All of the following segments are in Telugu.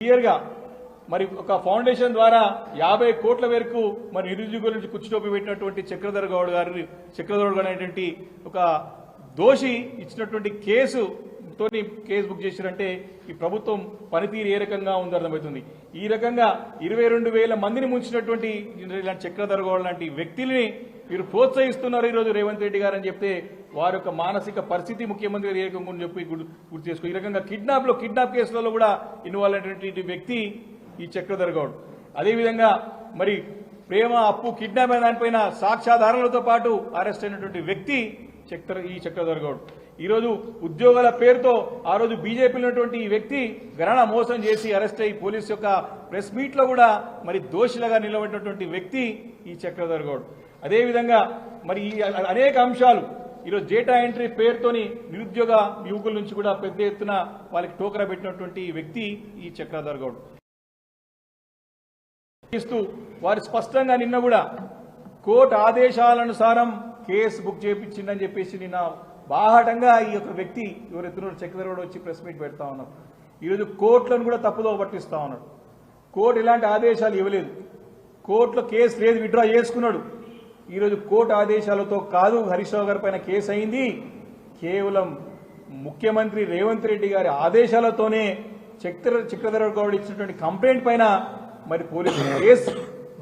క్లియర్గా మరి ఒక ఫౌండేషన్ ద్వారా యాభై కోట్ల వరకు మరి నిరుద్యోగుల నుంచి కుచ్చుటోపి పెట్టినటువంటి చక్రధర్ గౌడ్ గారి చక్రధర్ గౌడ్ అనేటువంటి ఒక దోషి ఇచ్చినటువంటి కేసు తోని కేసు బుక్ చేశారంటే ఈ ప్రభుత్వం పనితీరు ఏ రకంగా ఉందో అర్థమవుతుంది. ఈ రకంగా ఇరవై రెండు వేల మందిని ముంచినటువంటి ఇలాంటి చక్రధర్ గౌడ్ లాంటి వ్యక్తుల్ని మీరు ప్రోత్సహిస్తున్నారు ఈరోజు రేవంత్ రెడ్డి గారు అని చెప్తే వారి యొక్క మానసిక పరిస్థితి ముఖ్యమంత్రి గారు ఏ రకంగా చెప్పి గుర్తు చేసుకో. ఈ రకంగా కిడ్నాప్లో కిడ్నాప్ కేసులలో కూడా ఇన్వాల్వ్ అయినటువంటి వ్యక్తి ఈ చక్రధర్ గౌడ్. అదేవిధంగా మరి ప్రేమ అప్పు కిడ్నాప్ అయిన దానిపైన సాక్ష్యాధారాలతో పాటు అరెస్ట్ అయినటువంటి వ్యక్తి చక్ర ఈ చక్రధర్ గౌడ్. ఈరోజు ఉద్యోగాల పేరుతో ఆ రోజు బీజేపీలో ఉన్నటువంటి ఈ వ్యక్తి గణన మోసం చేసి అరెస్ట్ అయ్యి పోలీస్ యొక్క ప్రెస్ మీట్లో కూడా మరి దోషులుగా నిలబడినటువంటి వ్యక్తి ఈ చక్రధర్ గౌడ్. అదేవిధంగా మరి ఈ అనేక అంశాలు ఈరోజు డేటా ఎంట్రీ పేరుతోని నిరుద్యోగ యువకుల నుంచి కూడా పెద్ద ఎత్తున వాళ్ళకి టోకరా పెట్టినటువంటి వ్యక్తి ఈ చక్రధర్ గౌడ్. ఇస్తూ వారు స్పష్టంగా నిన్న కూడా కోర్టు ఆదేశాలనుసారం కేసు బుక్ చేయించిందని చెప్పేసి నిన్న బాహటంగా ఈ యొక్క వ్యక్తి ఎవరెత్తున్నారో చక్రధరుడు వచ్చి ప్రెస్ మీట్ పెడతా ఉన్నారు. ఈరోజు కోర్టులను కూడా తప్పుదో పట్టిస్తా ఉన్నాడు కోర్టు ఇలాంటి ఆదేశాలు ఇవ్వలేదు. కోర్టులో కేసు లేదు విడ్రా చేసుకున్నాడు. ఈరోజు కోర్టు ఆదేశాలతో కాదు హరీష్ రావు గారి పైన కేసు అయింది. కేవలం ముఖ్యమంత్రి రేవంత్ రెడ్డి గారి ఆదేశాలతోనే చక్ర చక్రధర గౌడ్ ఇచ్చినటువంటి కంప్లైంట్ పైన మరి పోలీసులు కేసు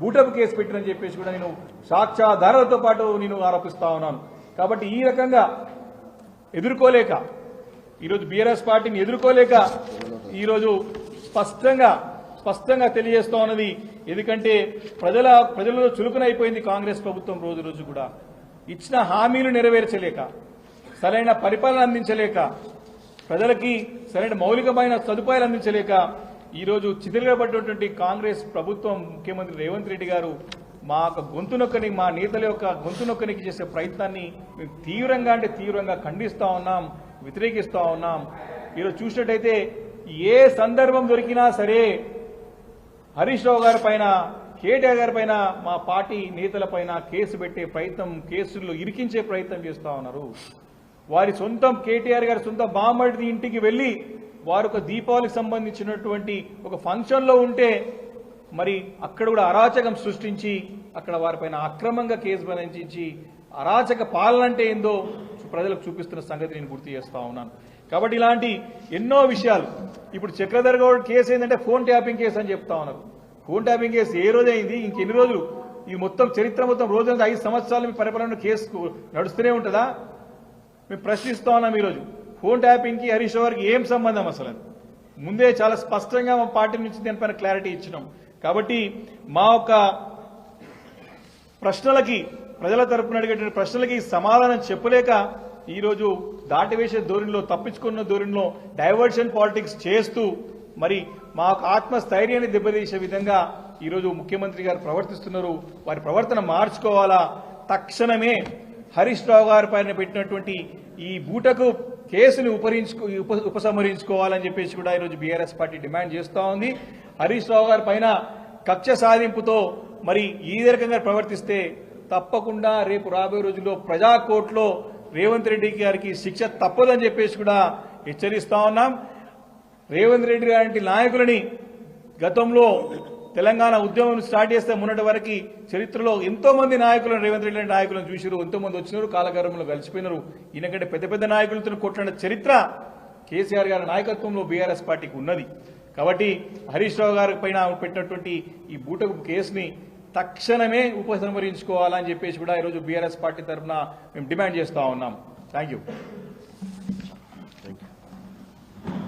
బూటపు కేసు పెట్టినని చెప్పేసి కూడా నేను సాక్ష్యాధారాలతో పాటు నేను ఆరోపిస్తా ఉన్నాను. కాబట్టి ఈ రకంగా ఎదుర్కోలేక ఈరోజు బీఆర్ఎస్ పార్టీని ఎదుర్కోలేక ఈరోజు స్పష్టంగా స్పష్టంగా తెలియజేస్తా ఉన్నది. ఎందుకంటే ప్రజల ప్రజలలో చురుకునైపోయింది కాంగ్రెస్ ప్రభుత్వం రోజు రోజు కూడా. ఇచ్చిన హామీలు నెరవేర్చలేక సరైన పరిపాలన అందించలేక ప్రజలకి సరైన మౌలికమైన సదుపాయాలు అందించలేక ఈరోజు చిదిరగబడ్డటువంటి కాంగ్రెస్ ప్రభుత్వం ముఖ్యమంత్రి రేవంత్ రెడ్డి గారు మా యొక్క గొంతు నొక్కని మా నేతల యొక్క గొంతు నొక్కనికి చేసే ప్రయత్నాన్ని మేము తీవ్రంగా అంటే తీవ్రంగా ఖండిస్తూ ఉన్నాం వ్యతిరేకిస్తూ ఉన్నాం. ఈరోజు చూసినట్టయితే ఏ సందర్భం దొరికినా సరే హరీష్ రావు గారి పైన కేటీఆర్ గారి పైన మా పార్టీ నేతల పైన కేసు పెట్టే ప్రయత్నం కేసుల్లో ఇరికించే ప్రయత్నం చేస్తా ఉన్నారు. వారి సొంతం కేటీఆర్ గారి సొంత బామ్మడిది ఇంటికి వెళ్ళి వారు ఒక దీపావళికి సంబంధించినటువంటి ఒక ఫంక్షన్లో ఉంటే మరి అక్కడ కూడా అరాచకం సృష్టించి అక్కడ వారిపైన అక్రమంగా కేసు బనాయించి అరాచక పాలన అంటే ఏందో ప్రజలకు చూపిస్తున్న సంగతి నేను గుర్తు చేస్తా ఉన్నాను. కాబట్టి ఇలాంటి ఎన్నో విషయాలు. ఇప్పుడు చక్రధర్ గౌడ్ కేసు ఏంటంటే ఫోన్ ట్యాపింగ్ కేసు అని చెప్తా ఉన్నారు. ఫోన్ ట్యాపింగ్ కేసు ఏ రోజు అయింది? ఇంకెన్ని రోజులు? ఈ మొత్తం చరిత్ర మొత్తం రోజు ఐదు సంవత్సరాలు మీ పరిపాలన కేసు నడుస్తూనే ఉంటుందా? మేము ప్రశ్నిస్తా ఉన్నాం ఈరోజు. ఫోన్ ట్యాపింగ్కి హరీష్ రావు గారికి ఏం సంబంధం అసలు అది? ముందే చాలా స్పష్టంగా మా పార్టీ నుంచి దీనిపైన క్లారిటీ ఇచ్చినాం. కాబట్టి మా యొక్క ప్రశ్నలకి ప్రజల తరపున అడిగేటువంటి ప్రశ్నలకి సమాధానం చెప్పలేక ఈరోజు దాటివేసే ధోరణిలో తప్పించుకున్న ధోరణిలో డైవర్షన్ పాలిటిక్స్ చేస్తూ మరి మాకు ఆత్మస్థైర్యాన్ని దెబ్బతీసే విధంగా ఈరోజు ముఖ్యమంత్రి గారు ప్రవర్తిస్తున్నారు. వారి ప్రవర్తన మార్చుకోవాలా? తక్షణమే హరీష్ రావు గారి పైన పెట్టినటువంటి ఈ బూటకు కేసుని ఉపరించుకో ఉప ఉపసంహరించుకోవాలని చెప్పేసి కూడా ఈరోజు బీఆర్ఎస్ పార్టీ డిమాండ్ చేస్తూ ఉంది. హరీష్ రావు గారి పైన కక్ష సాధింపుతో మరి ఈ రకంగా ప్రవర్తిస్తే తప్పకుండా రేపు రాబోయే రోజుల్లో ప్రజా రేవంత్ రెడ్డి గారికి శిక్ష తప్పదని చెప్పేసి కూడా హెచ్చరిస్తా ఉన్నాం. రేవంత్ రెడ్డి గారి నాయకులని గతంలో తెలంగాణ ఉద్యమం స్టార్ట్ చేస్తే మొన్నటి వరకు చరిత్రలో ఎంతో మంది నాయకులను రేవంత్ రెడ్డి లాంటి నాయకులను చూసిరు ఎంతో మంది వచ్చినారు కాలగర్భంలో కలిసిపోయినారు. ఈయనకంటే పెద్ద పెద్ద నాయకులతో కొట్లాడిన చరిత్ర కేసీఆర్ గారి నాయకత్వంలో బీఆర్ఎస్ పార్టీకి ఉన్నది. కాబట్టి హరీష్ రావు గారి పైన పెట్టినటువంటి ఈ బూటకు కేసుని తక్షణమే ఉపసంహరించుకోవాలని చెప్పేసి కూడా ఈరోజు బీఆర్ఎస్ పార్టీ తరఫున మేము డిమాండ్ చేస్తూ ఉన్నాం. Thank you